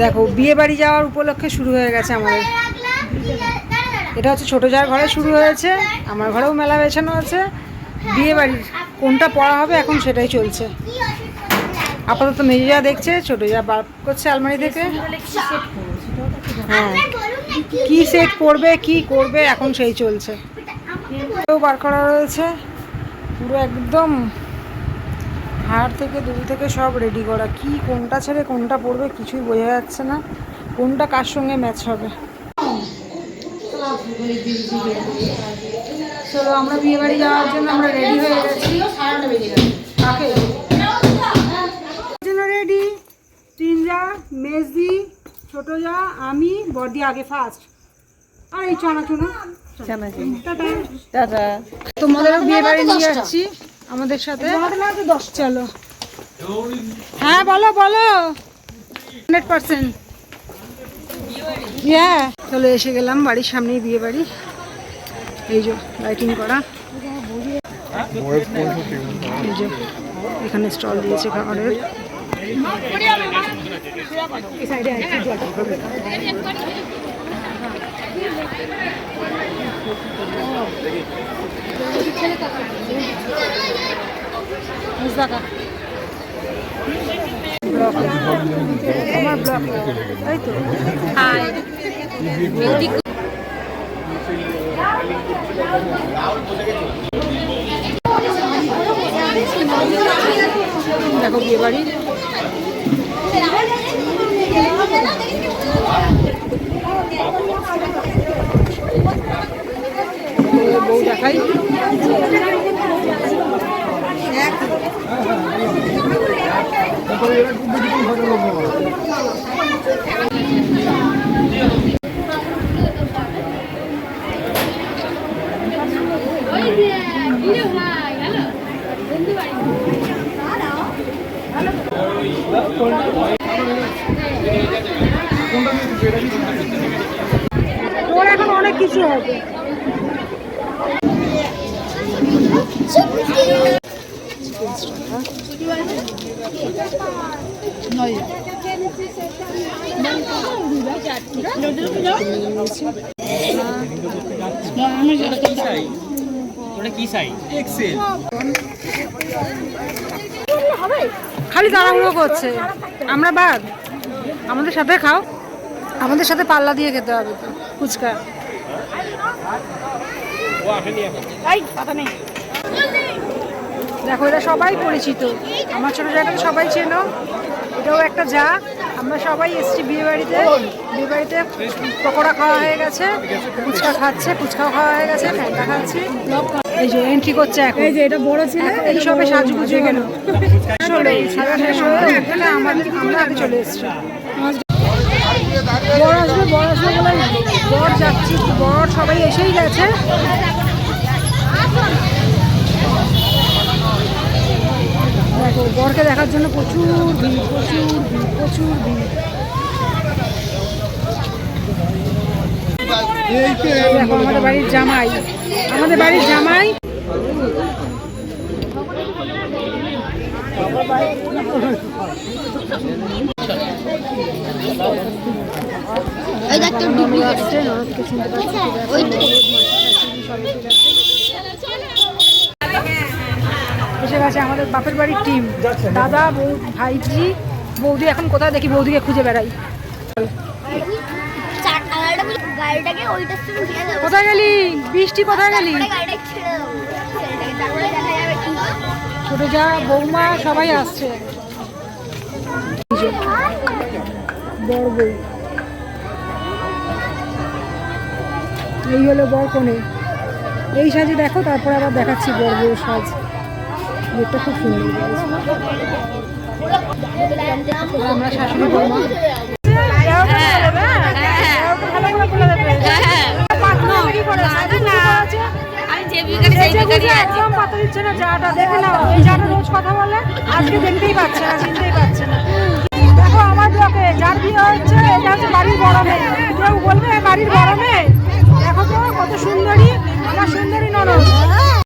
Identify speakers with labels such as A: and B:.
A: দেখো বিয়ে বাড়ি যাওয়ার উপলক্ষে শুরু হয়ে গেছে আমাদের। এটা হচ্ছে ছোটো যার ঘরে শুরু হয়েছে, আমার ঘরেও মেলা বেছানো আছে। বিয়ে বাড়ির কোনটা পড়া হবে এখন সেটাই চলছে। আপাতত মেজে যা দেখছে, ছোটো যা বার করছে আলমারি থেকে। হ্যাঁ কি সেট পড়বে কি করবে, এখন সেই চলছে। বার করা রয়েছে। পুরো একদম হাড় থেকে দুল থেকে সব রেডি করা। কি কোনটা ছেড়ে কোনটা পড়বে কিছুই বোঝা যাচ্ছে না। কোনটা কার সঙ্গে ম্যাচ হবে? চলো আমরা বিয়ে বাড়ি যাওয়ার জন্য আমরা রেডি হয়ে গেছি। জন্য রেডি তিন যা মেজদি ছোট যা আমি বডি আগে ফার্স্ট আর এই চানা চুনা টাটা। তোমাদেরও বিয়ে বাড়ি নিয়ে যাচ্ছি আমাদের সাথে? চলো। হ্যাঁ বলো বলো। হান্ড্রেড পার্সেন্ট হ্যাঁ চলে এসে গেলাম বাড়ির সামনেই বিয়ে বাড়ি এই যে লাইটিং করা। এই যে এখানে স্টল দিয়েছে খাবারের। দেখো বিয়ে বাড়ি বউ দেখাই। তোর এখন অনেক কিছু হবে। খালি তাড়াহুড়ো করছে। আমরা বাদ। আমাদের সাথে খাও। আমাদের সাথে পাল্লা দিয়ে খেতে হবে ফুচকা।
B: ও এখন
A: দেখো এটা সবাই পরিচিত। আমার ছোটো জায়গাটা সবাই চেনো। এটাও একটা যা। আমরা সবাই এসছি বিয়ে বাড়িতে। বিয়ে বাড়িতে পকোড়া খাওয়া হয়ে গেছে। ফুচকা খাচ্ছে ফুচকাও খাওয়া হয়ে গেছে ফ্যানটা খাচ্ছি। এই যে এন্ট্রি করছে এখন। এই যে এটা বড় ছিল এই সবে সাজুগুজু গেল চলে এখানে আমাদের আমরা আগে চলে এসছি। বর আসবে বর আসবে বলে বর যাচ্ছি বর সবাই এসেই গেছে। দেখো বরকে দেখার জন্য প্রচুর ভিড় প্রচুর ভিড় প্রচুর ভিড় দেখো আমাদের বাড়ির জামাই আমাদের বাড়ির জামাই
C: ওই দেখ তোর ডুবলি
A: আসছে ননদকে শুনতে পাচ্ছি
C: ওই
A: এসে গেছে আমাদের বাপের বাড়ির টিম দাদা, বউ, ভাইজি, বৌদি, এখন কোথায় দেখি বৌদিকে খুঁজে বেড়াই। কোথায় গেলি? বৃষ্টি কোথায় গেলি? ছোট যা, বৌমা, সবাই আসছে। এই হলো বর কোণে। এই সাজে দেখো, তারপরে আবার দেখাচ্ছি বর বউ সাজ। গেটটা খুব সুন্দর আমরা শাশুড়ি বৌমা দেখে নাও যাটা রোজ কথা বলে আজকে দেখতেই পাচ্ছে না চিনতেই পাচ্ছে না দেখো আমার